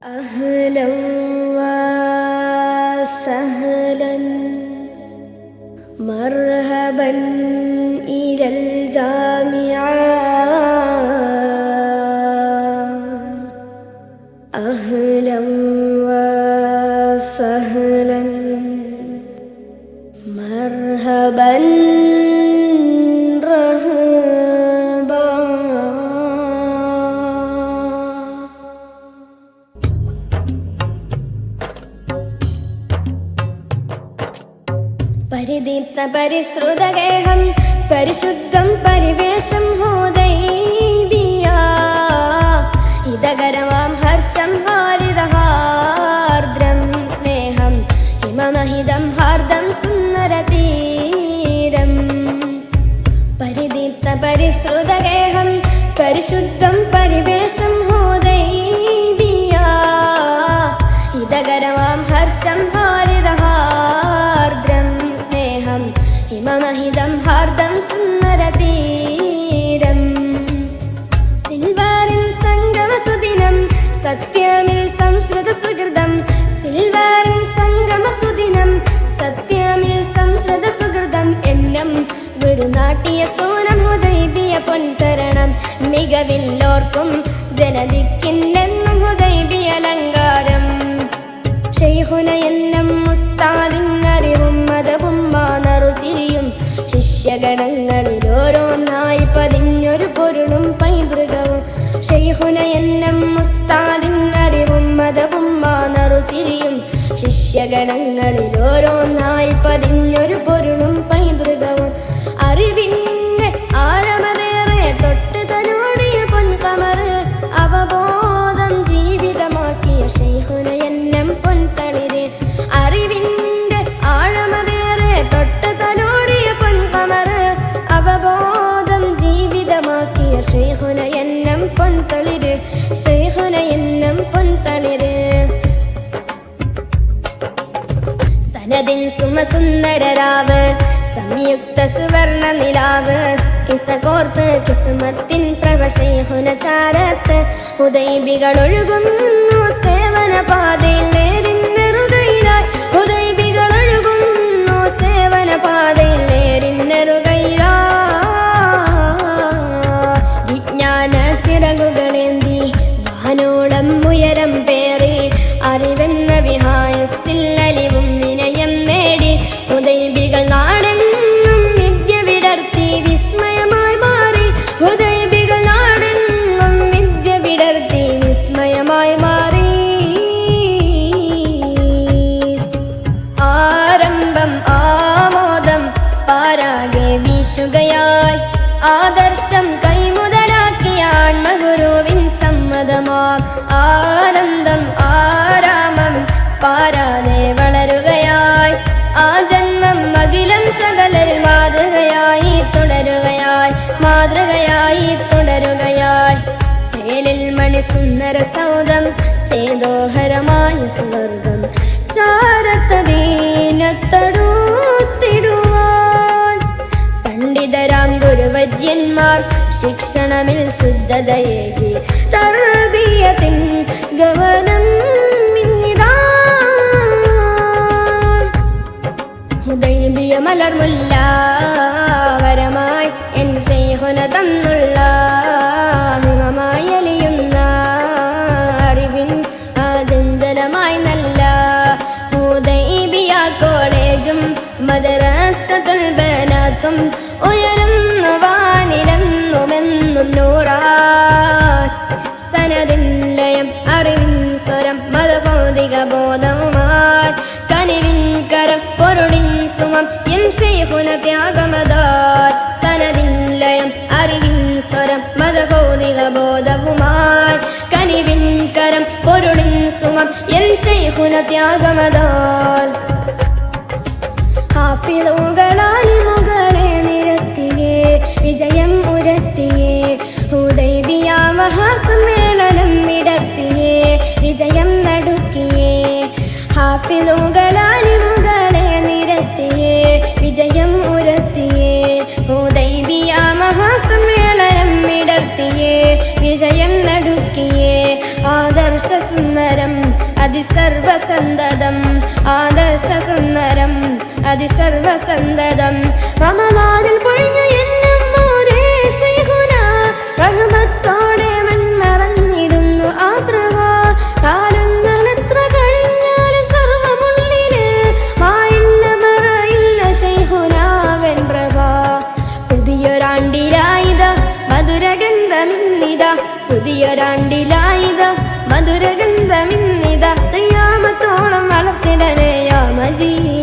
أهلا وسهلا مرحبا إلى الجامعة. أهلا وسهلا مرحبا പരിദീപ്ത പരിശ്രുതഗേഹം പരിശുദ്ധം പരിവേഷം ഹോദൈബിയ ഹിതകരമാം ഹർഷം ഹാരിതഹാർദ്രം സ്നേഹം ഹിമമഹിതം ഹാർദം സുന്ദരതീരം. പരിദീപ്ത പരിശ്രുതഗേഹം പരിശുദ്ധം പരിവേഷം ഗുരുനാട്ടിയ സോനം ഹുദൈബിയ പൊൻതരണം മികവില്ലോർക്കും ജനതിക്കില്ലെന്നും ഹുദൈബിയ അലങ്കാരം. ഷെയ്ഹുന എന്നും മുസ്താദിനറിവും മതവും മാനറുചിരിയും ശിഷ്യഗണങ്ങളിൽ ഓരോന്നായി പതിഞ്ഞൊരു പൊരുളും പൈതൃകവും. ഷെയ്ഹുന എന്നും മുസ്താദിനറിവും മതവും മാനറുചിരിയും ശിഷ്യഗണങ്ങളിൽ ഓരോന്നായി പതിഞ്ഞൊരു പൊരുളും പൈതൃകവും. അറിവിന്റെ ആഴമതേറെ തൊട്ട് തലോടിയ പൊൻകമറ് അവബോധം ജീവിതമാക്കിയ ശൈഹുന പൊൻതളിര്. അറിവിന്റെ ആഴമതേറെ തൊട്ട് തലോടിയ പൊൻകമറ് അവബോധം ജീവിതമാക്കിയ ശൈഹുന പൊൻതളിര്. ശൈഹുന പൊൻതളിര്. സനദിൻ സുമസുന്ദരരാവ് സംയുക്ത സുവർണ നിലാവ്. കിസകോർത്ത് കിസുമത്തിൻ പ്രവശൈഹുന ചാരത്ത് ഉദൈബികൾ ഒഴുകുന്നു സേവന വീശുകയായി ആദർശം കൈമുതലാക്കിയ ആൺമഗുരുവിൻ സമ്മതമാ. ആനന്ദം ആരാമം പാരാതെ വളരുകയായി. ആ ജന്മം അഖിലം സകലരിൽ മാതൃകയായി തുടരുകയായി മാതൃകയായി തുടരുകയായി. ചേലിൽ മണി സുന്ദര സൗദം ചേതോഹരമായ സുവർഗം. ಶಿಕ್ಷಣಮಿಲ್ ಶುದ್ಧದಯೇ ശൈഖുന സനദിൻ ലയം അറിവിൻ സ്വരം മതഭൗതിക ബോധവുമായി കനിവിൻ കരം പൊരുളിൻ സുമം എൻ ശൈഖുന ത്യാഗമതാൽ ഹാഫിളുകളാലിമുകളെ നിരത്തിയേ വിജയം ഉരത്തിയേ ഹുദൈബിയ മഹാസമ്മേളനം വിടർത്തിയേ വിജയം നടുക്കിയേ. ഹാഫിളുകളാലിമുകളെ സുന്ദരം അതിസർവസന്തതം. ആദർശ സുന്ദരം അതിസർവസന്തതം. റമലാനിൽ പൊഴിഞ്ഞു റഹ്മത്തോടെ മൺമറഞ്ഞിടുന്നു ആ പ്രഭ കാലങ്ങൾ എത്ര കഴിഞ്ഞാലും സർവമുള്ളിൽ മായില്ല മറയില്ല ശൈഹുനാവൻ പ്രഭ പുതിയൊരാണ്ടിലായിത മധുരഗന്ധമിന്നിത. പുതിയൊരാണ്ടിലായിത മധുരഗന്ധമിന്നിത കയ്യാമത്തോളം വളർത്തിടനെയോ മജീ.